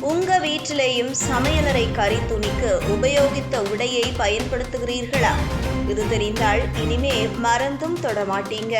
உங்க வீட்டிலேயும் சமையலறை கறி துணிக்கு உபயோகித்த உடையை பயன்படுத்துகிறீர்களா? இது தெரிந்தால் இனிமே மறந்தும் தொடமாட்டீங்க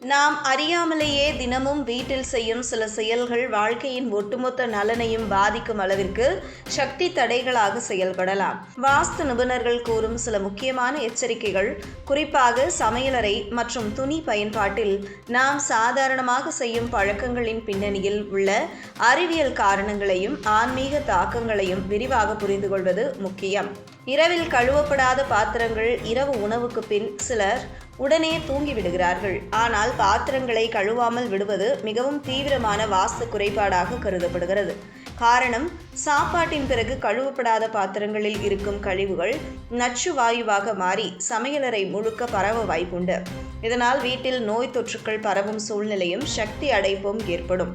நாம் அறியாமலேயே தினமும் வீட்டில் செய்யும் சில செயல்கள் வாழ்க்கையின் ஒட்டுமொத்த நலனையும் பாதிக்கும் அளவிற்கு சக்தி தடைகளாக செயல்படலாம். வாஸ்து நிபுணர்கள் கூறும் சில முக்கியமான எச்சரிக்கைகள் குறிப்பாக சமையலறை மற்றும் துணி பயன்பாட்டில் நாம் சாதாரணமாக செய்யும் பழக்கங்களின் பின்னணியில் உள்ள அறிவியல் காரணங்களையும் ஆன்மீக தாக்கங்களையும் விரிவாக புரிந்து கொள்வது முக்கியம். இரவில் கழுவப்படாத பாத்திரங்கள் இரவு உணவுக்கு பின் சிலர் உடனே தூங்கி விடுகிறார்கள் ஆனால் பாத்திரங்களை கழுவாமல் விடுவது மிகவும் தீவிரமான வாஸ்து குறைபாடாக கருதப்படுகிறது. காரணம் சாப்பாட்டின் பிறகு கழுவப்படாத பாத்திரங்களில் இருக்கும் கழிவுகள் நச்சு வாயுவாக மாறி சமையலறை முழுக்க பரவ வாய்ப்புண்டு. இதனால் வீட்டில் நோய் தொற்றுக்கள் பரவும் சூழ்நிலையும் சக்தி அடைப்பும் ஏற்படும்.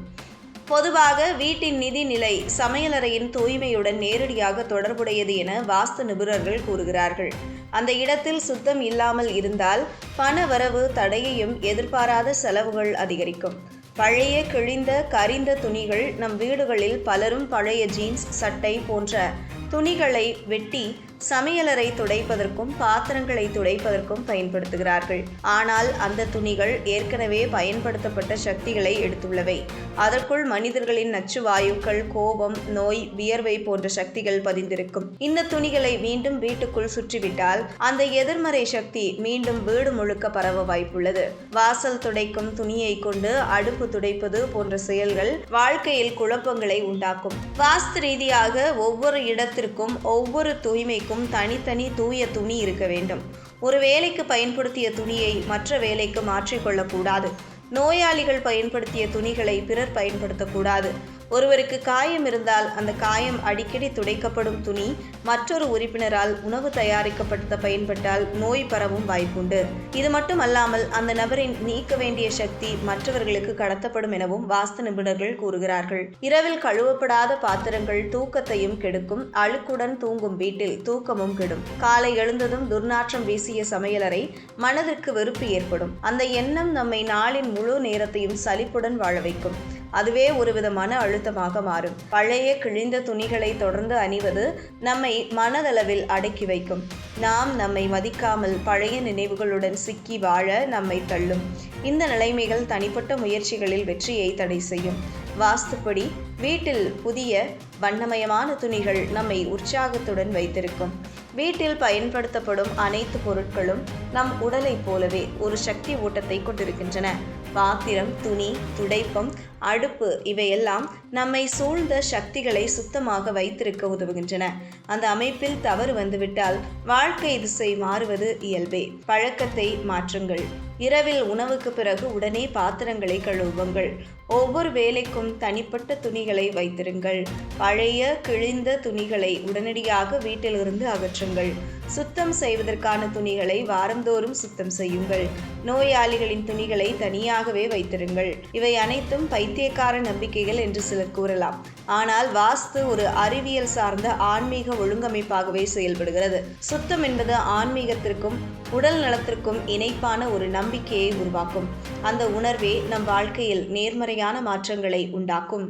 பொதுவாக வீட்டின் நிதி நிலை சமையலறையின் தூய்மையுடன் நேரடியாக தொடர்புடையது என வாஸ்து நிபுணர்கள் கூறுகிறார்கள். அந்த இடத்தில் சுத்தம் இல்லாமல் இருந்தால் பண வரவு தடையையும் எதிர்பாராத செலவுகள் அதிகரிக்கும். பழைய கிழிந்த கரிந்த துணிகள் நம் வீடுகளில் பலரும் பழைய ஜீன்ஸ் சட்டை போன்ற துணிகளை வெட்டி சமையலறை துடைப்பதற்கும் பாத்திரங்களை துடைப்பதற்கும் பயன்படுத்துகிறார்கள். ஆனால் அந்த துணிகள் ஏற்கனவே பயன்படுத்தப்பட்ட சக்திகளை எடுத்துள்ளவை. அதற்குள் மனிதர்களின் நச்சு வாயுக்கள் கோபம் நோய் வியர்வை போன்ற சக்திகள் பதிந்திருக்கும். இந்த துணிகளை மீண்டும் வீட்டுக்குள் சுற்றிவிட்டால் அந்த எதிர்மறை சக்தி மீண்டும் வீடு முழுக்க பரவ வாய்ப்புள்ளது. வாசல் துடைக்கும் துணியை கொண்டு அடுப்பு துடைப்பது போன்ற செயல்கள் வாழ்க்கையில் குழப்பங்களை உண்டாக்கும். வாஸ்து ரீதியாக ஒவ்வொரு இடத்திற்கும் ஒவ்வொரு தூய்மைக்கும் வேலைக்கும் தனித்தனி தூய துணி இருக்க வேண்டும். ஒரு வேலைக்கு பயன்படுத்திய துணியை மற்ற வேலைக்கு மாற்றிக்கொள்ளக்கூடாது நோயாளிகள் பயன்படுத்திய துணிகளை பிறர் பயன்படுத்தக்கூடாது. ஒருவருக்கு காயம் இருந்தால் அந்த காயம் அடிக்கடி துடைக்கப்படும் துணி மற்றொரு உறுப்பினரால் உணவு தயாரிக்கப்பட்ட பயன்பட்டால் நோய் பரவும் வாய்ப்புண்டு. இது மட்டும் அல்லாமல் அந்த நபரின் நீக்க வேண்டிய சக்தி மற்றவர்களுக்கு கடத்தப்படும் எனவும் வாஸ்து நிபுணர்கள் கூறுகிறார்கள். இரவில் கழுவப்படாத பாத்திரங்கள் தூக்கத்தையும் கெடுக்கும் அழுக்குடன் தூங்கும் வீட்டில் தூக்கமும் கெடும். காலை எழுந்ததும் துர்நாற்றம் வீசிய சமையலறை மனதிற்கு வெறுப்பு ஏற்படும். அந்த எண்ணம் நம்மை நாளின் முழு நேரத்தையும் சலிப்புடன் வாழ வைக்கும். அதுவே ஒருவித மன அழுத்தமாக மாறும். பழைய கிழிந்த துணிகளை தொடர்ந்து அணிவது நம்மை மனதளவில் அடக்கி வைக்கும். நாம் நம்மை மதிக்காமல் பழைய நினைவுகளுடன் சிக்கி வாழ நம்மை தள்ளும். இந்த நிலைமைகள் தனிப்பட்ட முயற்சிகளில் வெற்றியை தடை செய்யும். வாஸ்துப்படி வீட்டில் புதிய வண்ணமயமான துணிகள் நம்மை உற்சாகத்துடன் வைத்திருக்கும். வீட்டில் பயன்படுத்தப்படும் அனைத்து பொருட்களும் நம் உடலைப் போலவே ஒரு சக்தி ஓட்டத்தை கொண்டிருக்கின்றன. பாத்திரம் துணி துடைப்பம் அடுப்பு இவையெல்லாம் நம்மை சூழ்ந்த சக்திகளை சுத்தமாக வைத்திருக்க உதவுகின்றன. அந்த அமைப்பில் தவறு வந்துவிட்டால் வாழ்க்கை திசை மாறுவது இயல்பே. பழக்கத்தை மாற்றுங்கள். இரவில் உணவுக்கு பிறகு உடனே பாத்திரங்களை கழுவுங்கள். ஒவ்வொரு வேலைக்கும் தனிப்பட்ட துணிகளை வைத்திருங்கள். பழைய கிழிந்த துணிகளை உடனடியாக வீட்டிலிருந்து அகற்றுங்கள். சுத்தம் செய்வதற்கான துணிகளை வாரந்தோறும் சுத்தம் செய்யுங்கள். நோயாளிகளின் துணிகளை தனியாகவே வைத்திருங்கள். இவை அனைத்தும் பைத்தியக்கார நம்பிக்கைகள் என்று சிலர் கூறலாம். ஆனால் வாஸ்து ஒரு அறிவியல் சார்ந்த ஆன்மீக ஒழுங்கமைப்பாகவே செயல்படுகிறது. சுத்தம் என்பது ஆன்மீகத்திற்கும் உடல் நலத்திற்கும் இணைப்பான ஒரு நம்பிக்கையை உருவாக்கும். அந்த உணர்வே நம் வாழ்க்கையில் நேர்மறையான மாற்றங்களை உண்டாக்கும்.